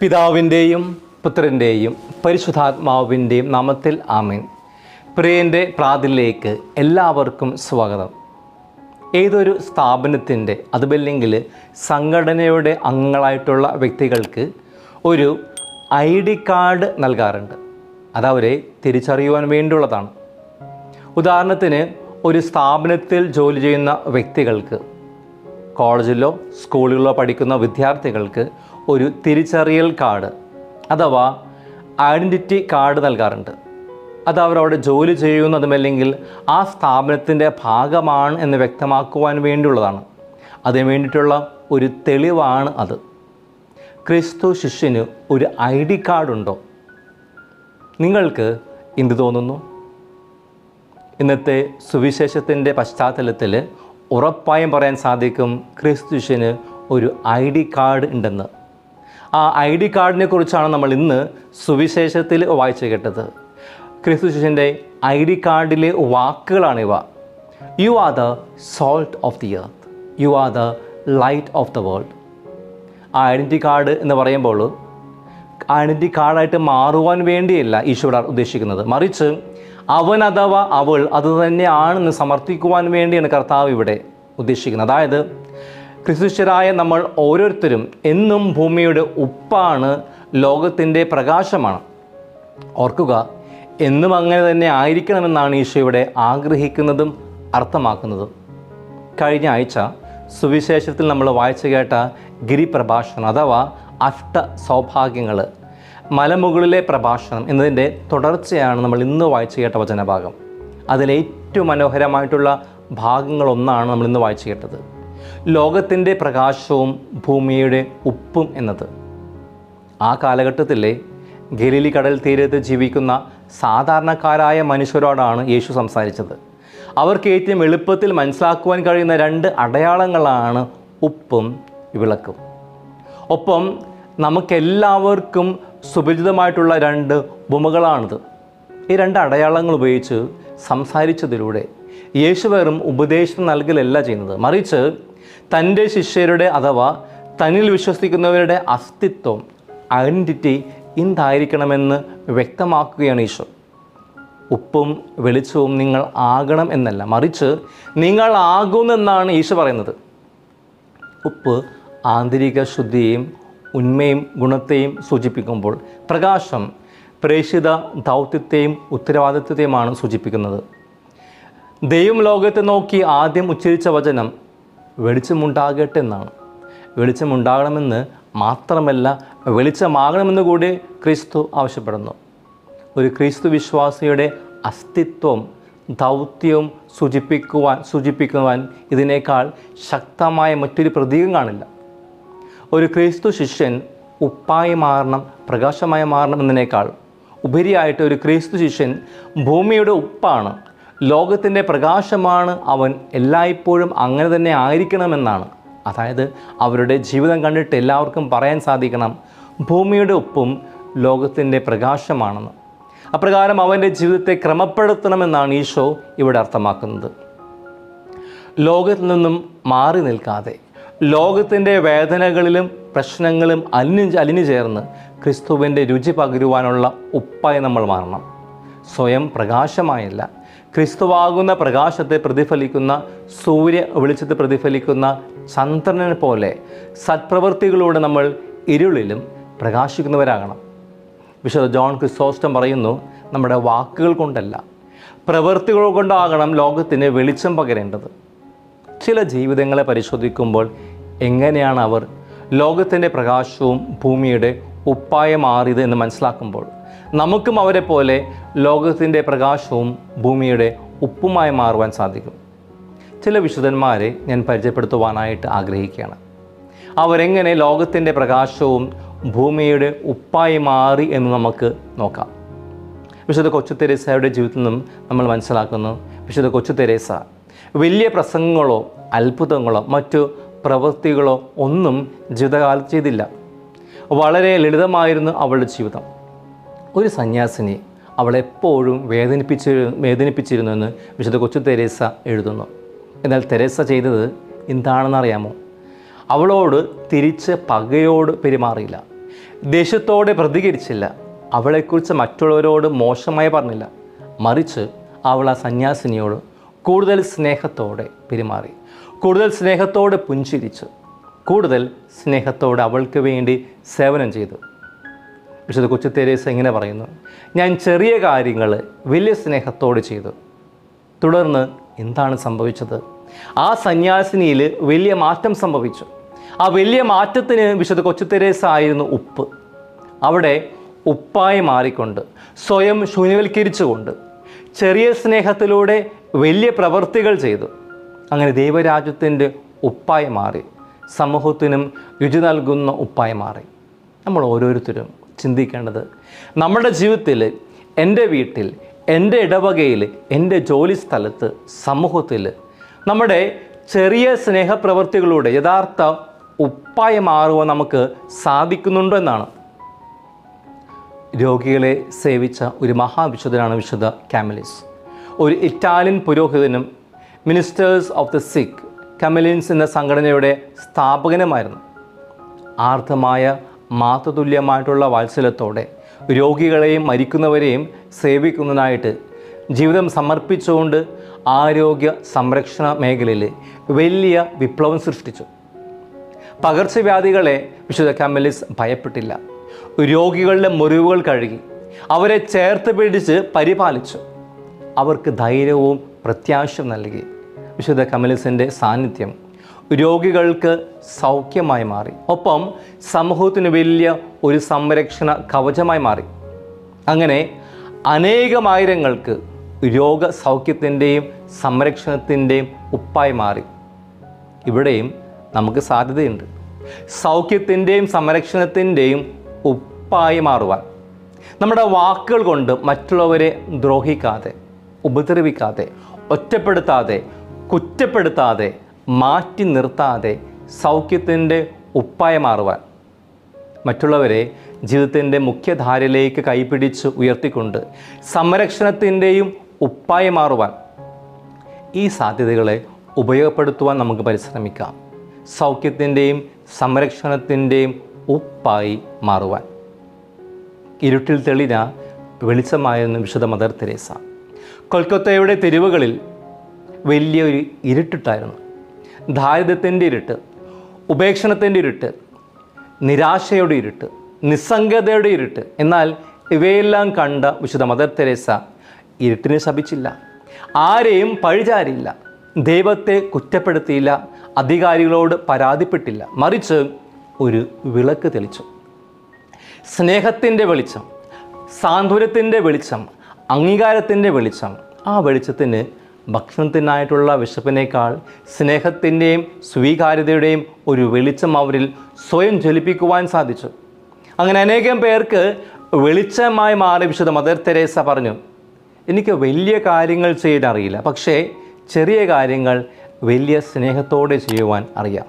പിതാവിന്റെയും പുത്രന്റെയും പരിശുദ്ധാത്മാവിന്റെയും നാമത്തിൽ ആമേൻ. പ്രിയന്റെ പ്രാതിലേക്ക് എല്ലാവർക്കും സ്വാഗതം. ഏതൊരു സ്ഥാപനത്തിന്റെ അതുമല്ലെങ്കിൽ സംഘടനയുടെ അംഗങ്ങളായിട്ടുള്ള വ്യക്തികൾക്ക് ഒരു ഐ ഡി കാർഡ് നൽകാറുണ്ട്. അതവരെ തിരിച്ചറിയുവാൻ വേണ്ടിയുള്ളതാണ്. ഉദാഹരണത്തിന് ഒരു സ്ഥാപനത്തിൽ ജോലി ചെയ്യുന്ന വ്യക്തികൾക്ക് കോളേജിലോ സ്കൂളുകളിലോ പഠിക്കുന്ന വിദ്യാർത്ഥികൾക്ക് ഒരു തിരിച്ചറിയൽ കാർഡ് അഥവാ ഐഡന്റിറ്റി കാർഡ് നൽകാറുണ്ട്. അത് അവരവിടെ ജോലി ചെയ്യുന്നതുമല്ലെങ്കിൽ ആ സ്ഥാപനത്തിന്റെ ഭാഗമാണ് എന്ന് വ്യക്തമാക്കുവാൻ വേണ്ടിയുള്ളതാണ്. അതിന് വേണ്ടിയിട്ടുള്ള ഒരു തെളിവാണ് അത്. ക്രിസ്തു ശിഷ്യന് ഒരു ഐ ഡി കാർഡുണ്ടോ നിങ്ങൾക്ക് എന്ത് തോന്നുന്നു? ഇന്നത്തെ സുവിശേഷത്തിന്റെ പശ്ചാത്തലത്തിൽ ഉറപ്പായും പറയാൻ സാധിക്കും ക്രിസ്തു ശിഷ്യന് ഒരു ഐ ഡി കാർഡ് ഉണ്ടെന്ന്. ആ ഐ ഡി കാർഡിനെ കുറിച്ചാണ് നമ്മൾ ഇന്ന് സുവിശേഷത്തിൽ വായിച്ചു കേട്ടത്. ക്രിസ്തുശിഷ്യന്റെ ഐ ഡി കാർഡിലെ വാക്കുകളാണിവ you are the salt of the earth you are the light of the world ആ ഐഡന്റി കാർഡ് എന്ന് പറയുമ്പോൾ ഐഡന്റി കാർഡായിട്ട് മാറുവാൻ വേണ്ടിയല്ല ഈശോടാർ ഉദ്ദേശിക്കുന്നത്. മറിച്ച് അവൻ അഥവാ അവൾ അത് തന്നെയാണെന്ന് സമർത്ഥിക്കുവാൻ വേണ്ടിയാണ് കർത്താവ് ഇവിടെ ഉദ്ദേശിക്കുന്നത്. അതായത് ക്രിസ്തുശ്വരായ നമ്മൾ ഓരോരുത്തരും എന്നും ഭൂമിയുടെ ഉപ്പാണ് ലോകത്തിന്റെ പ്രകാശമാണ്. ഓർക്കുക എന്നും അങ്ങനെ തന്നെ ആയിരിക്കണമെന്നാണ് ഈശോ ഇവിടെ ആഗ്രഹിക്കുന്നതും അർത്ഥമാക്കുന്നതും. കഴിഞ്ഞ ആഴ്ച സുവിശേഷത്തിൽ നമ്മൾ വായിച്ചു കേട്ട ഗിരിപ്രഭാഷണം അഥവാ അഷ്ട സൗഭാഗ്യങ്ങൾ മലമുകളിലെ പ്രഭാഷണം എന്നതിന്റെ തുടർച്ചയാണ് നമ്മൾ ഇന്ന് വായിച്ചു കേട്ട വചനഭാഗം. അതിലേറ്റവും മനോഹരമായിട്ടുള്ള ഭാഗങ്ങളൊന്നാണ് നമ്മൾ ഇന്ന് വായിച്ചു കേട്ടത്. ലോകത്തിന്റെ പ്രകാശവും ഭൂമിയുടെ ഉപ്പും എന്നത്. ആ കാലഘട്ടത്തിലെ ഗലിലി കടൽ തീരത്ത് ജീവിക്കുന്ന സാധാരണക്കാരായ മനുഷ്യരോടാണ് യേശു സംസാരിച്ചത്. അവർക്ക് ഏറ്റവും എളുപ്പത്തിൽ മനസ്സിലാക്കുവാൻ കഴിയുന്ന രണ്ട് അടയാളങ്ങളാണ് ഉപ്പും വിളക്കും. ഒപ്പം നമുക്കെല്ലാവർക്കും സുപരിചിതമായിട്ടുള്ള രണ്ട് ഉപമകളാണിത്. ഈ രണ്ട് അടയാളങ്ങൾ ഉപയോഗിച്ച് സംസാരിച്ചതിലൂടെ യേശു വെറും ഉപദേശം നൽകലല്ല ചെയ്യുന്നത്. മറിച്ച് തന്റെ ശിഷ്യരുടെ അഥവാ തന്നിൽ വിശ്വസിക്കുന്നവരുടെ അസ്തിത്വം ഐഡന്റിറ്റി എന്തായിരിക്കണമെന്ന് വ്യക്തമാക്കുകയാണ് ഈശോ. ഉപ്പും വെളിച്ചവും നിങ്ങൾ ആകണം എന്നല്ല മറിച്ച് നിങ്ങൾ ആകുമെന്നാണ് ഈശോ പറയുന്നത്. ഉപ്പ് ആന്തരിക ശുദ്ധിയെയും ഉന്മയും ഗുണത്തെയും സൂചിപ്പിക്കുമ്പോൾ പ്രകാശം പ്രേഷിത ദൗത്യത്തെയും ഉത്തരവാദിത്വത്തെയുമാണ് സൂചിപ്പിക്കുന്നത്. ദൈവം ലോകത്തെ നോക്കി ആദ്യം ഉച്ചരിച്ച വചനം വെളിച്ചമുണ്ടാകട്ടെ എന്നാണ് വെളിച്ചമുണ്ടാകണമെന്ന് മാത്രമല്ല വെളിച്ചമാകണമെന്ന് കൂടി ക്രിസ്തു ആവശ്യപ്പെടുന്നു. ഒരു ക്രിസ്തു വിശ്വാസിയുടെ അസ്തിത്വം ദൗത്യവും സൂചിപ്പിക്കുവാൻ സൂചിപ്പിക്കുവാൻ ഇതിനേക്കാൾ ശക്തമായ മറ്റൊരു പ്രതീകം കാണില്ല. ഒരു ക്രിസ്തു ശിഷ്യൻ ഉപ്പായി മാറണം പ്രകാശമായി മാറണം എന്നതിനേക്കാൾ ഉപരിയായിട്ട് ഒരു ക്രിസ്തു ശിഷ്യൻ ഭൂമിയുടെ ഉപ്പാണ്. ലോകത്തിന്റെ പ്രകാശമാണ് അവൻ എല്ലായ്പ്പോഴും അങ്ങനെ തന്നെ ആയിരിക്കണമെന്നാണ്. അതായത് അവരുടെ ജീവിതം കണ്ടിട്ട് എല്ലാവർക്കും പറയാൻ സാധിക്കണം ഭൂമിയുടെ ഉപ്പും ലോകത്തിന്റെ പ്രകാശമാണെന്ന്. അപ്രകാരം അവന്റെ ജീവിതത്തെ ക്രമപ്പെടുത്തണമെന്നാണ് ഈശോ ഇവിടെ അർത്ഥമാക്കുന്നത്. ലോകത്തിൽ നിന്നും മാറി നിൽക്കാതെ ലോകത്തിന്റെ വേദനകളിലും പ്രശ്നങ്ങളും അലിഞ്ഞു അലിഞ്ഞു ചേർന്ന് ക്രിസ്തുവിന്റെ രുചി പകരുവാനുള്ള ഉപ്പായി നമ്മൾ മാറണം. സ്വയം പ്രകാശമായല്ല ക്രിസ്തുവാകുന്ന പ്രകാശത്തെ പ്രതിഫലിക്കുന്ന സൂര്യ വെളിച്ചത്തെ പ്രതിഫലിക്കുന്ന ചന്ദ്രനെ പോലെ സത്പ്രവൃത്തികളിലൂടെ നമ്മൾ ഇരുളിലും പ്രകാശിക്കുന്നവരാകണം. വിശുദ്ധ ജോൺ ക്രിസ്തോസ്റ്റം പറയുന്നു നമ്മുടെ വാക്കുകൾ കൊണ്ടല്ല പ്രവൃത്തികൾ കൊണ്ടാകണം ലോകത്തിന് വെളിച്ചം പകരേണ്ടത്. ചില ജീവിതങ്ങളെ പരിശോധിക്കുമ്പോൾ എങ്ങനെയാണ് അവർ ലോകത്തിന്റെ പ്രകാശവും ഭൂമിയുടെ ഉപ്പായ മാറിയത് എന്ന് മനസ്സിലാക്കുമ്പോൾ നമുക്കും അവരെ പോലെ ലോകത്തിന്റെ പ്രകാശവും ഭൂമിയുടെ ഉപ്പുമായി മാറുവാൻ സാധിക്കും. ചില വിശുദ്ധന്മാരെ ഞാൻ പരിചയപ്പെടുത്തുവാനായിട്ട് ആഗ്രഹിക്കുകയാണ്. അവരെങ്ങനെ ലോകത്തിന്റെ പ്രകാശവും ഭൂമിയുടെ ഉപ്പായി മാറി എന്ന് നമുക്ക് നോക്കാം. വിശുദ്ധ കൊച്ചു തെരേസയുടെ ജീവിതത്തിൽ നിന്നും നമ്മൾ മനസ്സിലാക്കുന്നു വിശുദ്ധ കൊച്ചു തെരേസ വലിയ പ്രസംഗങ്ങളോ അത്ഭുതങ്ങളോ മറ്റു പ്രവൃത്തികളോ ഒന്നും ജീവിതകാലത്ത് ചെയ്തില്ല. വളരെ ലളിതമായിരുന്നു അവളുടെ ജീവിതം. ഒരു സന്യാസിനി അവളെപ്പോഴും വേദനിപ്പിച്ചി വേദനിപ്പിച്ചിരുന്നുവെന്ന് വിശുദ്ധ കൊച്ചു തെരേസ എഴുതുന്നു. എന്നാൽ തെരേസ ചെയ്തത് എന്താണെന്നറിയാമോ? അവളോട് തിരിച്ച് പകയോട് പെരുമാറിയില്ല. ദേഷ്യത്തോടെ പ്രതികരിച്ചില്ല. അവളെക്കുറിച്ച് മറ്റുള്ളവരോട് മോശമായി പറഞ്ഞില്ല. മറിച്ച് അവൾ ആ സന്യാസിനിയോട് കൂടുതൽ സ്നേഹത്തോടെ പെരുമാറി. കൂടുതൽ സ്നേഹത്തോടെ പുഞ്ചിരിച്ചു. കൂടുതൽ സ്നേഹത്തോടെ അവൾക്ക് വേണ്ടി സേവനം ചെയ്തു. വിശുദ്ധ കൊച്ചു തെരേസ ഇങ്ങനെ പറയുന്നു ഞാൻ ചെറിയ കാര്യങ്ങൾ വലിയ സ്നേഹത്തോട് ചെയ്തു. തുടർന്ന് എന്താണ് സംഭവിച്ചത്? ആ സന്യാസിനിയിൽ വലിയ മാറ്റം സംഭവിച്ചു. ആ വലിയ മാറ്റത്തിന് വിശുദ്ധ കൊച്ചു തെരേസ ആയിരുന്നു ഉപ്പ്. അവിടെ ഉപ്പായി മാറിക്കൊണ്ട് സ്വയം ശൂന്യവൽക്കരിച്ചുകൊണ്ട് ചെറിയ സ്നേഹത്തിലൂടെ വലിയ പ്രവൃത്തികൾ ചെയ്തു. അങ്ങനെ ദൈവരാജ്യത്തിന്റെ ഉപ്പായി മാറി സമൂഹത്തിനും രുചി നൽകുന്ന ഉപ്പായി മാറി. നമ്മൾ ഓരോരുത്തരും ചിന്തിക്കേണ്ടത്. നമ്മുടെ ജീവിതത്തിൽ എന്റെ വീട്ടിൽ എന്റെ ഇടവകയിൽ എന്റെ ജോലി സ്ഥലത്ത് സമൂഹത്തിൽ നമ്മുടെ ചെറിയ സ്നേഹപ്രവൃത്തികളുടെ യഥാർത്ഥ ഉപ്പായി മാറുവാൻ നമുക്ക് സാധിക്കുന്നുണ്ടോ എന്നാണ്. രോഗികളെ സേവിച്ച ഒരു മഹാവിശുദ്ധനാണ് വിശുദ്ധ കാമലിസ്. ഒരു Italian പുരോഹിതനും ministers of the sick Camillians എന്ന സംഘടനയുടെ സ്ഥാപകനുമായിരുന്നു. ആർദ്രമായ മാതൃതുല്യമായിട്ടുള്ള വാത്സല്യത്തോടെ രോഗികളെയും മരിക്കുന്നവരെയും സേവിക്കുന്നതിനായിട്ട് ജീവിതം സമർപ്പിച്ചുകൊണ്ട് ആരോഗ്യ സംരക്ഷണ മേഖലയിൽ വലിയ വിപ്ലവം സൃഷ്ടിച്ചു. പകർച്ചവ്യാധികളെ വിശുദ്ധ കമലിസ് ഭയപ്പെട്ടില്ല. രോഗികളുടെ മുറിവുകൾ കഴുകി അവരെ ചേർത്ത് പിടിച്ച് പരിപാലിച്ചു. അവർക്ക് ധൈര്യവും പ്രത്യാശയും നൽകി. വിശുദ്ധ കമലിസിന്റെ സാന്നിധ്യം രോഗികൾക്ക് സൗഖ്യമായി മാറി. ഒപ്പം സമൂഹത്തിന് വലിയ ഒരു സംരക്ഷണ കവചമായി മാറി. അങ്ങനെ അനേകമായിരങ്ങൾക്ക് രോഗസൗഖ്യത്തിന്റെയും സംരക്ഷണത്തിന്റെയും ഉപ്പായി മാറി. ഇവിടെയും നമുക്ക് സാധ്യതയുണ്ട്. സൗഖ്യത്തിന്റെയും സംരക്ഷണത്തിന്റെയും ഉപ്പായി മാറുവാൻ. നമ്മുടെ വാക്കുകൾ കൊണ്ട് മറ്റുള്ളവരെ ദ്രോഹിക്കാതെ ഉപദ്രവിക്കാതെ ഒറ്റപ്പെടുത്താതെ കുറ്റപ്പെടുത്താതെ മാറ്റി നിർത്താതെ സൗഖ്യത്തിന്റെ ഉപ്പായ മാറുവാൻ. മറ്റുള്ളവരെ ജീവിതത്തിന്റെ മുഖ്യധാരയിലേക്ക് കൈപിടിച്ച് ഉയർത്തിക്കൊണ്ട് സംരക്ഷണത്തിന്റെയും ഉപ്പായ മാറുവാൻ. ഈ സാധ്യതകളെ ഉപയോഗപ്പെടുത്തുവാൻ നമുക്ക് പരിശ്രമിക്കാം. സൗഖ്യത്തിന്റെയും സംരക്ഷണത്തിന്റെയും ഉപ്പായി മാറുവാൻ. ഇരുട്ടിൽ തെളിന വെളിച്ചമായിരുന്നു വിശുദ്ധ മദർ തെരേസ. കൊൽക്കത്തയുടെ തെരുവുകളിൽ വലിയൊരു ഇരുട്ടിട്ടായിരുന്നു. ദാരിദ്ര്യത്തിന്റെ ഇരുട്ട് ഉപേക്ഷണത്തിന്റെ ഇരുട്ട് നിരാശയുടെ ഇരുട്ട് നിസ്സംഗതയുടെ ഇരുട്ട്. എന്നാൽ ഇവയെല്ലാം കണ്ട വിശുദ്ധ മദർ തെരേസ ഇരുട്ടിനെ ശപിച്ചില്ല. ആരെയും പഴിചാരിയില്ല. ദൈവത്തെ കുറ്റപ്പെടുത്തിയില്ല. അധികാരികളോട് പരാതിപ്പെട്ടില്ല. മറിച്ച് ഒരു വിളക്ക് തെളിച്ചു. സ്നേഹത്തിന്റെ വെളിച്ചം സാന്ത്വനത്തിന്റെ വെളിച്ചം അംഗീകാരത്തിന്റെ വെളിച്ചം ആ വെളിച്ചത്തിന് ഭക്ഷണത്തിനായിട്ടുള്ള വിശപ്പിനേക്കാൾ സ്നേഹത്തിന്റെയും സ്വീകാര്യതയുടെയും ഒരു വെളിച്ചം അവരിൽ സ്വയം ജ്വലിപ്പിക്കുവാൻ സാധിച്ചു. അങ്ങനെ അനേകം പേർക്ക് വെളിച്ചമായി മാറി വിശുദ്ധ മദർ തെരേസ പറഞ്ഞു എനിക്ക് വലിയ കാര്യങ്ങൾ ചെയ്യാൻ അറിയില്ല പക്ഷേ ചെറിയ കാര്യങ്ങൾ വലിയ സ്നേഹത്തോടെ ചെയ്യുവാൻ അറിയാം.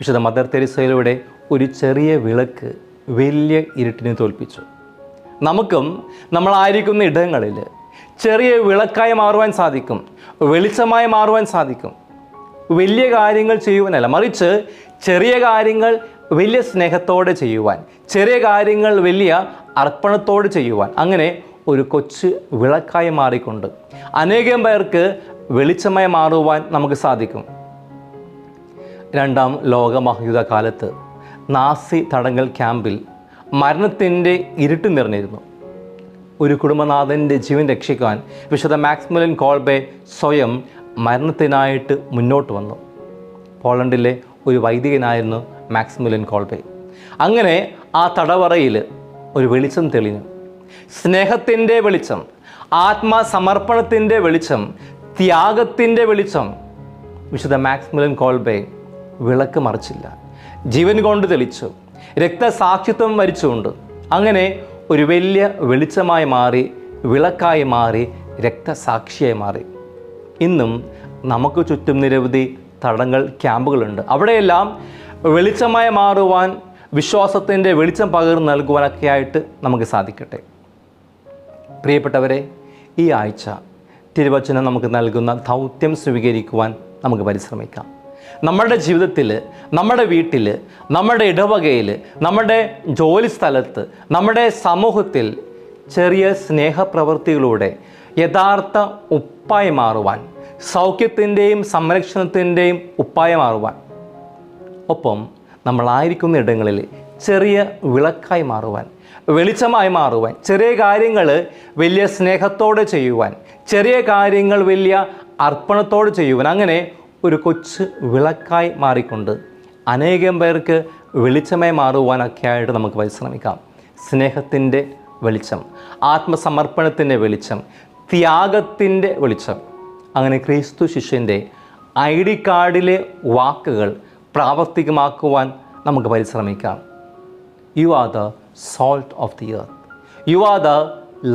വിശുദ്ധ മദർ തെരേസയിലൂടെ ഒരു ചെറിയ വിളക്ക് വലിയ ഇരുട്ടിനെ തോൽപ്പിച്ചു. നമുക്കും നമ്മളായിരിക്കുന്ന ഇടങ്ങളിൽ ചെറിയ വിളക്കായി മാറുവാൻ സാധിക്കും വെളിച്ചമായി മാറുവാൻ സാധിക്കും. വലിയ കാര്യങ്ങൾ ചെയ്യുവാനല്ല മറിച്ച് ചെറിയ കാര്യങ്ങൾ വലിയ സ്നേഹത്തോടെ ചെയ്യുവാൻ ചെറിയ കാര്യങ്ങൾ വലിയ അർപ്പണത്തോടെ ചെയ്യുവാൻ. അങ്ങനെ ഒരു കൊച്ച് വിളക്കായി മാറിക്കൊണ്ട് അനേകം പേർക്ക് വെളിച്ചമായി മാറുവാൻ നമുക്ക് സാധിക്കും. രണ്ടാം ലോകമഹായുധ കാലത്ത് നാസി തടങ്കൽ ക്യാമ്പിൽ മരണത്തിന്റെ ഇരുട്ട് നിറഞ്ഞിരുന്നു. ഒരു കുടുംബനാഥന്റെ ജീവൻ രക്ഷിക്കാൻ വിശുദ്ധ മാക്സ്മിലൻ കോൾബെ സ്വയം മരണത്തിനായിട്ട് മുന്നോട്ട് വന്നു. പോളണ്ടിലെ ഒരു വൈദികനായിരുന്നു മാക്സ്മിലൻ കോൾബെ. അങ്ങനെ ആ തടവറയിൽ ഒരു വെളിച്ചം തെളിഞ്ഞു. സ്നേഹത്തിന്റെ വെളിച്ചം ആത്മസമർപ്പണത്തിന്റെ വെളിച്ചം ത്യാഗത്തിന്റെ വെളിച്ചം വിശുദ്ധ മാക്സ്മിലൻ കോൾബെ വിളക്ക് മറിച്ചില്ല. ജീവൻ കൊണ്ട് തെളിച്ചു രക്തസാക്ഷിത്വം വരിച്ചുകൊണ്ട്. അങ്ങനെ ഒരു വലിയ വെളിച്ചമായി മാറി വിളക്കായി മാറി രക്തസാക്ഷിയായി മാറി. ഇന്നും നമുക്ക് ചുറ്റും നിരവധി തടങ്ങൾ ക്യാമ്പുകളുണ്ട്. അവിടെയെല്ലാം വെളിച്ചമായി മാറുവാൻ വിശ്വാസത്തിന്റെ വെളിച്ചം പകർന്നു നൽകുവാനൊക്കെ ആയിട്ട് നമുക്ക് സാധിക്കട്ടെ. പ്രിയപ്പെട്ടവരെ ഈ ആഴ്ച തിരുവചനം നമുക്ക് നൽകുന്ന ദൗത്യം സ്വീകരിക്കുവാൻ നമുക്ക് പരിശ്രമിക്കാം. നമ്മുടെ ജീവിതത്തിൽ നമ്മുടെ വീട്ടിൽ നമ്മുടെ ഇടവകയിൽ നമ്മുടെ ജോലി സ്ഥലത്ത് നമ്മുടെ സമൂഹത്തിൽ ചെറിയ സ്നേഹപ്രവൃത്തികളുടെ യഥാർത്ഥ ഉപ്പായി മാറുവാൻ സൗഖ്യത്തിന്റെയും സംരക്ഷണത്തിന്റെയും ഉപ്പായി മാറുവാൻ. ഒപ്പം നമ്മളായിരിക്കുന്ന ഇടങ്ങളിൽ ചെറിയ വിളക്കായി മാറുവാൻ വെളിച്ചമായി മാറുവാൻ ചെറിയ കാര്യങ്ങൾ വലിയ സ്നേഹത്തോടെ ചെയ്യുവാൻ ചെറിയ കാര്യങ്ങൾ വലിയ അർപ്പണത്തോടെ ചെയ്യുവാൻ അങ്ങനെ ഒരു കൊച്ച് വിളക്കായി മാറിക്കൊണ്ട് അനേകം പേർക്ക് വെളിച്ചമായി മാറുവാനൊക്കെ ആയിട്ട് നമുക്ക് പരിശ്രമിക്കാം. സ്നേഹത്തിന്റെ വെളിച്ചം ആത്മസമർപ്പണത്തിന്റെ വെളിച്ചം ത്യാഗത്തിന്റെ വെളിച്ചം. അങ്ങനെ ക്രിസ്തു ശിഷ്യന്റെ ഐ ഡി കാർഡിലെ വാക്കുകൾ പ്രാവർത്തികമാക്കുവാൻ നമുക്ക് പരിശ്രമിക്കാം. You are the salt of the earth you are the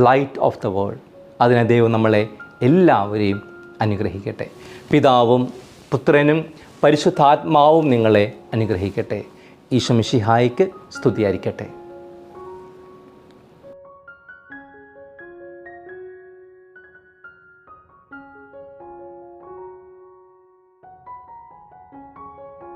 light of the world അതിനെ ദൈവം നമ്മളെ എല്ലാവരെയും അനുഗ്രഹിക്കട്ടെ. പിതാവും പുത്രനും പരിശുദ്ധാത്മാവും നിങ്ങളെ അനുഗ്രഹിക്കട്ടെ. ഈശോ മിശിഹായിക്ക് സ്തുതിയായിരിക്കട്ടെ.